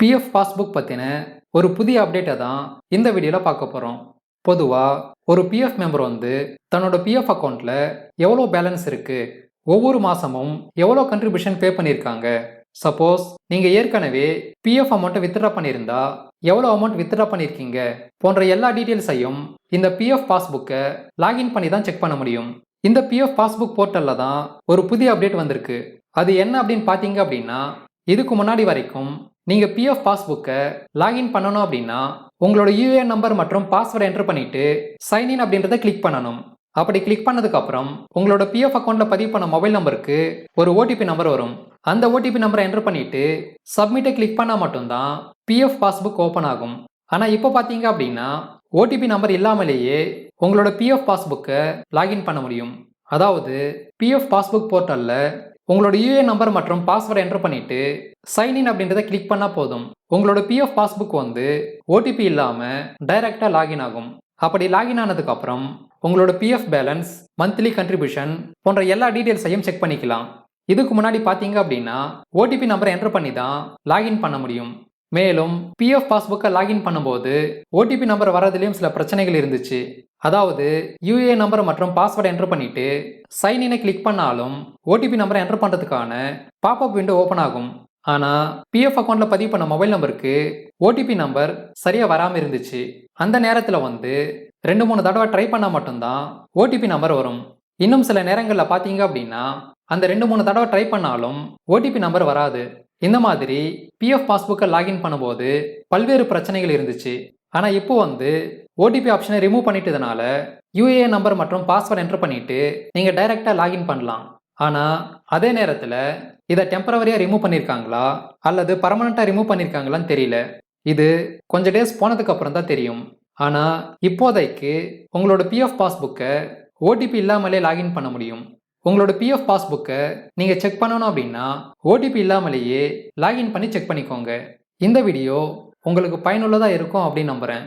PF passbook பற்றின ஒரு புதிய அப்டேட்டை தான் இந்த வீடியோவில் பார்க்க போகிறோம் பொதுவாக ஒரு பிஎஃப் மெம்பர் வந்து தன்னோட பிஎஃப் அக்கௌண்ட்டில் எவ்வளோ பேலன்ஸ் இருக்குது ஒவ்வொரு மாதமும் எவ்வளோ கண்ட்ரிபியூஷன் பே பண்ணியிருக்காங்க. சப்போஸ் நீங்கள் ஏற்கனவே பிஎஃப் அமௌண்ட்டை வித்ட்ரா பண்ணியிருந்தா எவ்வளோ அமௌண்ட் வித்ட்ரா பண்ணியிருக்கீங்க போன்ற எல்லா டீட்டெயில்ஸையும் இந்த பிஎஃப் பாஸ்புக்கை லாகின் பண்ணி தான் செக் பண்ண முடியும். இந்த பிஎஃப் பாஸ்புக் போர்ட்டலில் தான் ஒரு புதிய அப்டேட் வந்திருக்கு. அது என்ன அப்படின்னு பார்த்தீங்க அப்படின்னா இதுக்கு முன்னாடி வரைக்கும் நீங்கள் பிஎஃப் பாஸ்புக்கை லாகின் பண்ணணும் அப்படின்னா உங்களோட யூஏஎன் நம்பர் மற்றும் பாஸ்வேர்டை என்டர் பண்ணிட்டு சைன்இன் அப்படின்றத கிளிக் பண்ணணும். அப்படி கிளிக் பண்ணதுக்கப்புறம் உங்களோட பிஎஃப் அக்கௌண்ட்டில் பதிவு பண்ண மொபைல் நம்பருக்கு ஒரு ஓடிபி நம்பர் வரும். அந்த ஓடிபி நம்பரை என்டர் பண்ணிட்டு சப்மிட்டை கிளிக் பண்ணால் மட்டும்தான் பிஎஃப் பாஸ்புக் ஓப்பன் ஆகும். ஆனால் இப்போ பார்த்தீங்க அப்படின்னா ஓடிபி நம்பர் இல்லாமலேயே உங்களோட பிஎஃப் பாஸ்புக்கை லாகின் பண்ண முடியும். அதாவது பிஎஃப் பாஸ்புக் போர்ட்டலில் உங்களோட யூஏஎன் நம்பர் மற்றும் பாஸ்வேர்டை என்டர் பண்ணிட்டு சைன்இன் அப்படின்றத கிளிக் பண்ணால் போதும். உங்களோட பிஎஃப் பாஸ்புக் வந்து ஓடிபி இல்லாமல் டைரெக்டாக லாகின் ஆகும். அப்படி லாகின் ஆனதுக்கப்புறம் உங்களோட பிஎஃப் பேலன்ஸ் மந்த்லி கண்ட்ரிபியூஷன் போன்ற எல்லா டீட்டெயில்ஸையும் செக் பண்ணிக்கலாம். இதுக்கு முன்னாடி பார்த்தீங்க அப்படின்னா ஓடிபி நம்பரை என்டர் பண்ணி தான் லாகின் பண்ண முடியும். மேலும் பிஎஃப் பாஸ்புக்கை லாகின் பண்ணும்போது ஓடிபி நம்பர் வரதுலேயும் சில பிரச்சனைகள் இருந்துச்சு. அதாவது யூஏ நம்பர் மற்றும் பாஸ்வேர்டை என்டர் பண்ணிட்டு சைன் இனை கிளிக் பண்ணாலும் ஓடிபி நம்பரை என்டர் பண்ணுறதுக்கான பாப்அப் விண்டோ ஓப்பன் ஆகும். ஆனால் பிஎஃப் அக்கௌண்ட்டில் பதிவு பண்ண மொபைல் நம்பருக்கு ஓடிபி நம்பர் சரியாக வராமல் இருந்துச்சு. அந்த நேரத்தில் வந்து ரெண்டு மூணு தடவை ட்ரை பண்ணால் மட்டும்தான் ஓடிபி நம்பர் வரும். இன்னும் சில நேரங்களில் பார்த்தீங்க அப்படின்னா அந்த ரெண்டு மூணு தடவை ட்ரை பண்ணாலும் ஓடிபி நம்பர் வராது. இந்த மாதிரி பிஎஃப் பாஸ்புக்கை லாகின் பண்ணும்போது பல்வேறு பிரச்சனைகள் இருந்துச்சு. ஆனால் இப்போ வந்து ஓடிபி ஆப்ஷனை ரிமூவ் பண்ணிட்டதுனால யூஏஎன் நம்பர் மற்றும் பாஸ்வேர்ட் என்டர் பண்ணிட்டு நீங்கள் டைரெக்டாக லாகின் பண்ணலாம். ஆனால் அதே நேரத்தில் இதை டெம்பரவரியாக ரிமூவ் பண்ணியிருக்காங்களா அல்லது பர்மனெண்ட்டாக ரிமூவ் பண்ணியிருக்காங்களான்னு தெரியல. இது கொஞ்சம் டேஸ் போனதுக்கு அப்புறம் தான் தெரியும். ஆனால் இப்போதைக்கு உங்களோட பிஎஃப் பாஸ்புக்கை ஓடிபி இல்லாமலே லாகின் பண்ண முடியும். உங்களோட பிஎஃப் பாஸ்புக்கை நீங்கள் செக் பண்ணணும் அப்படின்னா ஓடிபி இல்லாமலேயே லாகின் பண்ணி செக் பண்ணிக்கோங்க. இந்த வீடியோ உங்களுக்கு பயனுள்ளதாக இருக்கும் அப்படின்னு நம்புகிறேன்